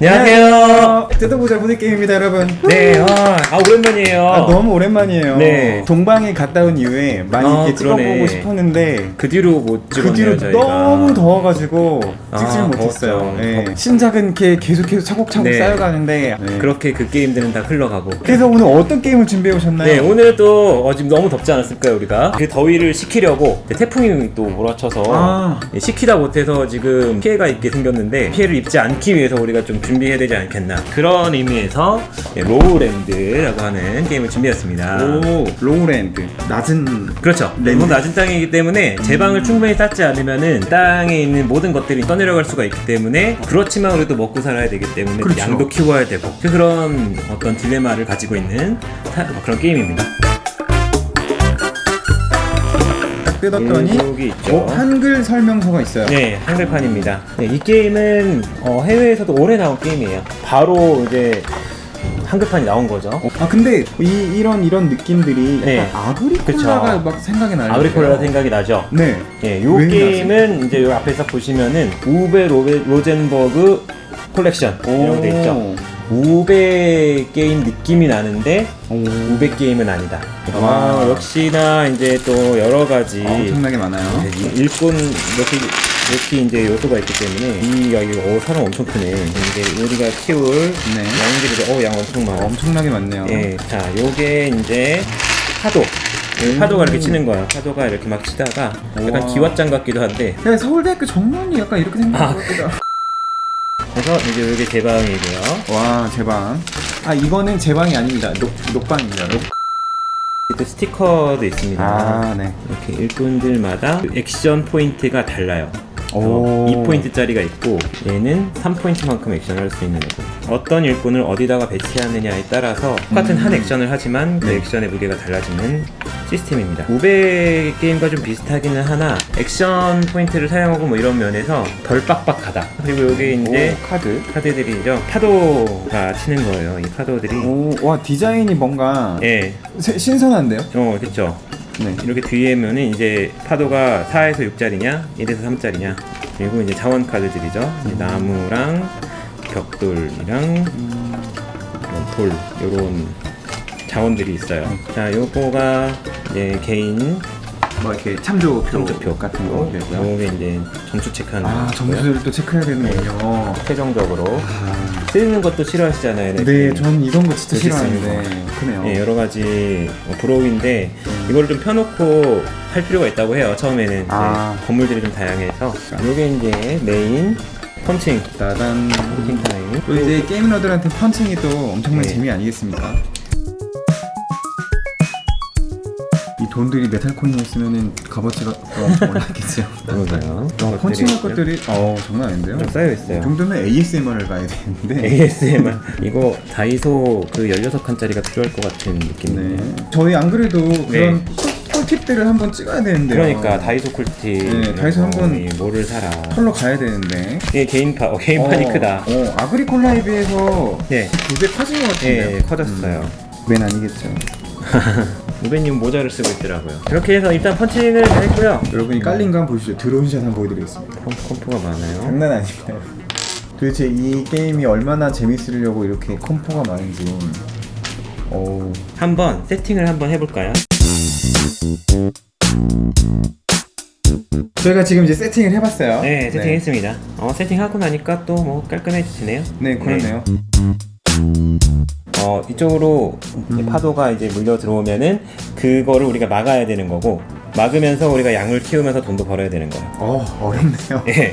안녕하세요. 뜯어보자 보드게임입니다 여러분 네, 아, 아, 오랜만이에요. 아, 너무 오랜만이에요 네. 동방에 갔다 온 이후에 많이 아, 이렇게 그러네. 찍어보고 싶었는데 그 뒤로 못 그 찍었네요, 뒤로 저희가. 너무 더워가지고 찍지 아, 못했어요 더웠죠. 네. 더- 신작은 이렇게 계속 계속 차곡차곡 네. 쌓여가는데 네. 그렇게 그 게임들은 다 흘러가고. 그래서 오늘 어떤 게임을 준비해 오셨나요? 네, 오늘 또 어, 지금 너무 덥지 않았을까요, 우리가? 그 더위를 식히려고 네, 태풍이 또 몰아쳐서 아. 네, 식히다 못해서 지금 피해가 있게 생겼는데 피해를 입지 않기 위해서 우리가 좀 준비해야 되지 않겠나. 그런 의미에서 네, 로우랜드라고 하는 게임을 준비했습니다. 오 로우랜드 낮은 그렇죠. 랜드. 너무 낮은 땅이기 때문에 제방을 충분히 쌓지 않으면은 땅에 있는 모든 것들이 떠내려갈 수가 있기 때문에 그렇지만 우리도 먹고 살아야 되기 때문에 그렇죠. 양도 키워야 되고 그런 어떤 딜레마를 가지고 있는 타- 그런 게임입니다. 뜯었더니 있죠. 어, 한글 설명서가 있어요 네, 한글판입니다. 네, 이 게임은 어, 해외에서도 오래 나온 게임이에요. 바로 이제 한글판이 나온 거죠. 아 근데 이, 이런 이런 느낌들이 네. 약간 아그리콜라가 그쵸. 막 생각이 나요 아그리콜라 생각이 나죠. 네 예, 요 왜 게임은 이제 요 앞에서 보시면은 우베 로베, 로젠버그 콜렉션 이런 게 있죠. 우베 게임 느낌이 나는데 오. 우베 게임은 아니다. 와. 아, 역시나 이제 또 여러 가지 엄청나게 많아요. 네, 이 일꾼 이렇게 이렇게 이제 요소가 있기 때문에 이 야, 이거 어 사람 엄청 크네. 이제 우리가 키울 네. 양들이 어양 엄청 많아. 엄청나게 많네요. 예, 자, 요게 이제 파도. 이 파도가 이렇게 치는 거야. 파도가 이렇게 막 치다가 약간 우와. 기왓장 같기도 한데 야, 서울대학교 정문이 약간 이렇게 생긴 아, 것 같기도 하고. 그래서 이제 요게 제 방이고요. 와, 제방. 아, 이거는 제방이 아닙니다. 녹, 녹방입니다. 녹. 또 스티커도 있습니다. 아, 네. 이렇게 일꾼들마다 액션 포인트가 달라요. 오. 2포인트짜리가 있고 얘는 3포인트만큼 액션을 할 수 있는 거고 어떤 일꾼을 어디다가 배치하느냐에 따라서 똑같은 한 액션을 하지만 그 네. 액션의 무게가 달라지는 시스템입니다 우베 게임과 좀 비슷하기는 하나 액션 포인트를 사용하고 뭐 이런 면에서 덜 빡빡하다 그리고 여기 이제 오, 카드. 카드들이죠 파도가 치는 거예요 이 파도들이 오, 와, 디자인이 뭔가 예, 새- 신선한데요? 어, 그쵸. 네. 이렇게 뒤에면은 이제 파도가 4에서 6짜리냐, 1에서 3짜리냐, 그리고 이제 자원 카드들이죠. 이제 나무랑 벽돌이랑 뭐 돌 요런 자원들이 있어요. 자, 요거가 이제 개인 뭐 이렇게 참조 점수표 같은 거. 그래서. 요게 이제 점수 체크하는 아, 거고요. 점수를 또 체크해야 되는군요. 최종적으로 아, 쓰는 것도 싫어하시잖아요. 네. 전 이런 거 진짜 싫어하는데. 크네요. 예, 여러 가지 뭐 브로우인데 음. 이걸 좀 펴놓고 할 필요가 있다고 해요. 처음에는 이제 아. 건물들이 좀 다양해서 이게 이제 메인 펀칭 따단. 펀칭 타임. 또 이제 게이머들한테 펀칭이 또 엄청난 네. 재미 아니겠습니까? 이 돈들이 메탈 코인이었으면은 값어치가 더 올랐겠죠. 그러게요. 어, 펀칭할 것들이 어 장난 아닌데요? 좀 쌓여 이 있어요. 정도면 ASMR을 봐야 되는데. ASMR 이거 다이소 그 16칸짜리가 필요할 것 같은 느낌이네요. 네. 저희 안 그래도 그런 꿀- 꿀팁들을 한번 찍어야 되는데요. 그러니까 다이소 꿀팁 네, 다이소 한번 이 뭐를 사라. 털러 가야 되는데. 이게 개인파 어, 개인판이 어, 크다. 어, 아그리콜라에 비해서 네. 두배 커진 것 같은데요. 예, 커졌어요. 맨 아니겠죠. 우배님 모자를 쓰고 있더라고요. 이렇게 해서 일단 펀칭을 했고요. 여러분이 깔린 거 한번 보시죠. 드론샷 한번 보여드리겠습니다. 컴- 컴포가 많아요. 장난 아닙니다. 도대체 이 게임이 얼마나 재밌으려고 이렇게 컴포가 많은지. 오. 한번 세팅을 한번 해볼까요? 저희가 지금 이제 세팅을 해봤어요. 네, 세팅했습니다. 어, 세팅하고 나니까 또 뭐 깔끔해지네요. 네, 그렇네요. 어, 이쪽으로 이제 음. 파도가 이제 물려 들어오면은 그거를 우리가 막아야 되는 거고 막으면서 우리가 양을 키우면서 돈도 벌어야 되는 거예요. 어, 어렵네요. 예.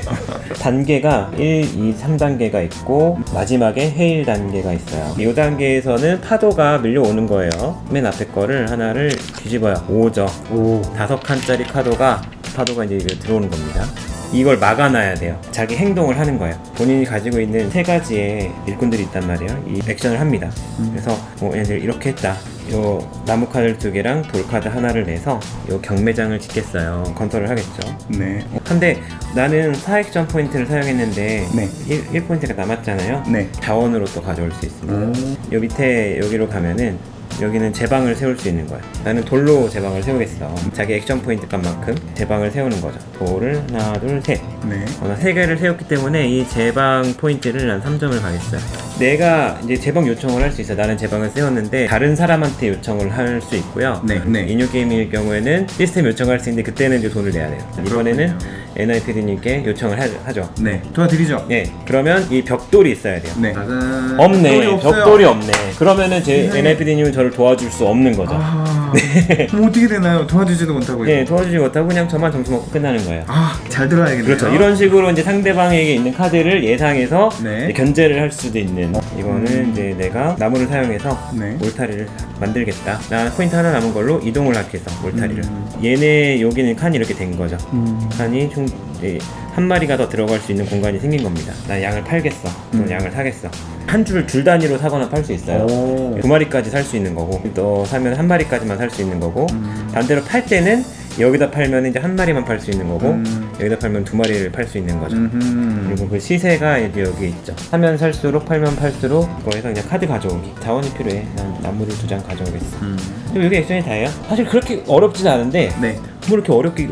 단계가 1, 2, 3단계가 있고 마지막에 해일 단계가 있어요. 이 단계에서는 파도가 밀려오는 거예요. 맨 앞에 거를 하나를 뒤집어요. 5죠. 오. 다섯 칸짜리 카도가 파도가 이제 들어오는 겁니다. 이걸 막아놔야 돼요. 자기 행동을 하는 거예요. 본인이 가지고 있는 세 가지의 일꾼들이 있단 말이에요. 이 액션을 합니다. 그래서 뭐 얘들 이렇게 했다. 요 나무 카드 두 개랑 돌 카드 하나를 내서 요 경매장을 짓겠어요. 건설을 하겠죠. 네. 근데 나는 4액션 포인트를 사용했는데 네. 1, 포인트가 남았잖아요. 네. 자원으로 또 가져올 수 있습니다. 오. 요 밑에 여기로 가면은 여기는 제방을 세울 수 있는 거야. 나는 돌로 제방을 세우겠어. 자기 액션 포인트 값만큼 제방을 세우는 거죠. 돌을 하나, 둘, 셋. 네. 어, 나세 개를 세웠기 때문에 이 제방 포인트를 난 3점을 가겠어요. 내가 이제 제방 요청을 할 수 있어. 나는 제방을 세웠는데 다른 사람한테 요청을 할 수 있고요. 네, 네. 인유 게임일 경우에는 시스템 요청할 수 있는데 그때는 이제 돈을 내야 돼요. 이번에는 NIPD님께 요청을 하, 죠 네. 도와드리죠. 네, 그러면 이 벽돌이 있어야 돼요. 네. 없네. 벽돌이 없네. 그러면은 제. NIPD님은 저를 도와줄 수 없는 거죠. 아. 그럼 어떻게 되나요? 도와주지도 못하고. 네, 도와주지 못하고 그냥 저만 점수 먹고 끝나는 거예요. 아, 잘 들어야겠네요. 그렇죠. 이런 식으로 이제 상대방에게 있는 카드를 예상해서 네. 이제 견제를 할 수도 있는. 이거는 이제 내가 나무를 사용해서 네. 몰타리를 만들겠다. 나 포인트 하나 남은 걸로 이동을 하기 위해서 몰타리를. 음. 얘네 여기는 칸이 이렇게 된 거죠. 음. 칸이 총한 마리가 더 들어갈 수 있는 공간이 생긴 겁니다. 난 양을 팔겠어. 또는 음. 양을 사겠어. 한줄줄 단위로 사거나 팔 수 있어요. 오. 두 마리까지 살 수 있는 거고 또 사면 한 마리까지만 살 수 있는 거고 음. 반대로 팔 때는 여기다 팔면 이제 한 마리만 팔 수 있는 거고 음. 여기다 팔면 두 마리를 팔 수 있는 거죠. 음흠. 그리고 그 시세가 이제 여기 있죠. 사면 살수록 팔면 팔수록 거기서 그냥 카드 가져오기. 자원이 필요해. 난 나무를 두 장 가져오겠어. 음. 그리고 이게 액션이 다예요. 사실 그렇게 어렵진 않은데 네. 뭐 이렇게 어렵게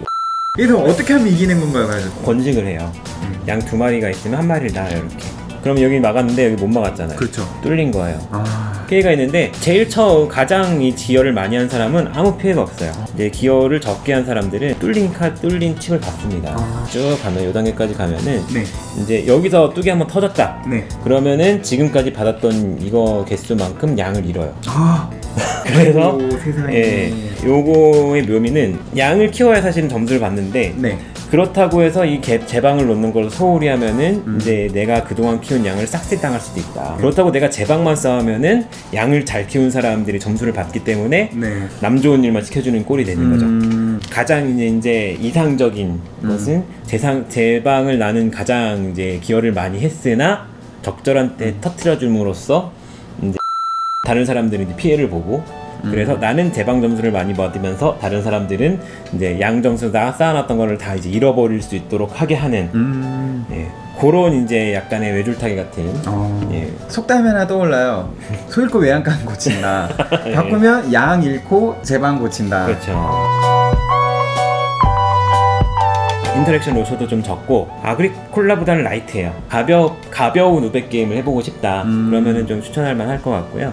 그래서 어떻게 하면 이기는 건가요, 가지고? 권직을 해요. 음. 양두 마리가 있으면 한 마리를 놔요 이렇게. 그럼 여기 막았는데 여기 못 막았잖아요. 그렇죠. 뚫린 거예요. 아. 피해가 있는데 제일 처음 가장 이 기여를 많이 한 사람은 아무 피해가 없어요. 이제 기여를 적게 한 사람들은 뚫린 카 뚫린 칩을 받습니다. 아. 쭉 가면 요 단계까지 가면은 네. 이제 여기서 뚜기 한번 터졌다. 네. 그러면은 지금까지 받았던 이거 개수만큼 양을 잃어요. 아. 그래서 오, 세상에. 예, 요거의 묘미는 양을 키워야 사실은 점수를 받는데 네. 그렇다고 해서 이 개, 제방을 놓는 걸 소홀히 하면은 음. 이제 내가 그동안 키운 양을 싹쓸이 당할 수도 있다. 그렇다고 내가 제방만 쌓으면은 양을 잘 키운 사람들이 점수를 받기 때문에 네. 남 좋은 일만 시켜주는 꼴이 되는 거죠. 음. 가장 이제, 이상적인 것은 제상 제방을 나는 가장 이제 기여를 많이 했으나 적절한 때 터트려 줌으로써 다른 사람들은 이제 피해를 보고 그래서 나는 제방 점수를 많이 받으면서 다른 사람들은 이제 양 점수다 쌓아놨던 거를 다 이제 잃어버릴 수 있도록 하게 하는 음. 예, 그런 이제 약간의 외줄타기 같은 어. 예. 속담이 하나 떠올라요. 소 잃고 외양간 고친다. 바꾸면 양 잃고 제방 고친다. 그렇죠. 인터랙션 요소도 좀 적고 아그리콜라보다는 라이트해요. 가벼 가벼운 우백 게임을 해보고 싶다. 음. 그러면은 좀 추천할 만할 것 같고요.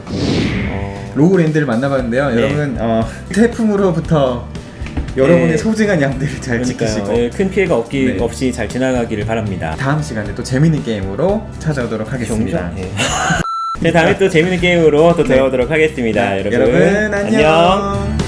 어, 로우랜드를 만나봤는데요. 네. 여러분 어, 태풍으로부터 여러분의 네. 소중한 양들을 잘 그러니까요. 지키시고 예, 큰 피해가 없기 네. 없이 잘 지나가기를 바랍니다. 다음 시간에 또 재밌는 게임으로 찾아오도록 하겠습니다. 예. 네, 다음에 또 재밌는 게임으로 또 돌아오도록 하겠습니다. 네, 여러분. 여러분 안녕.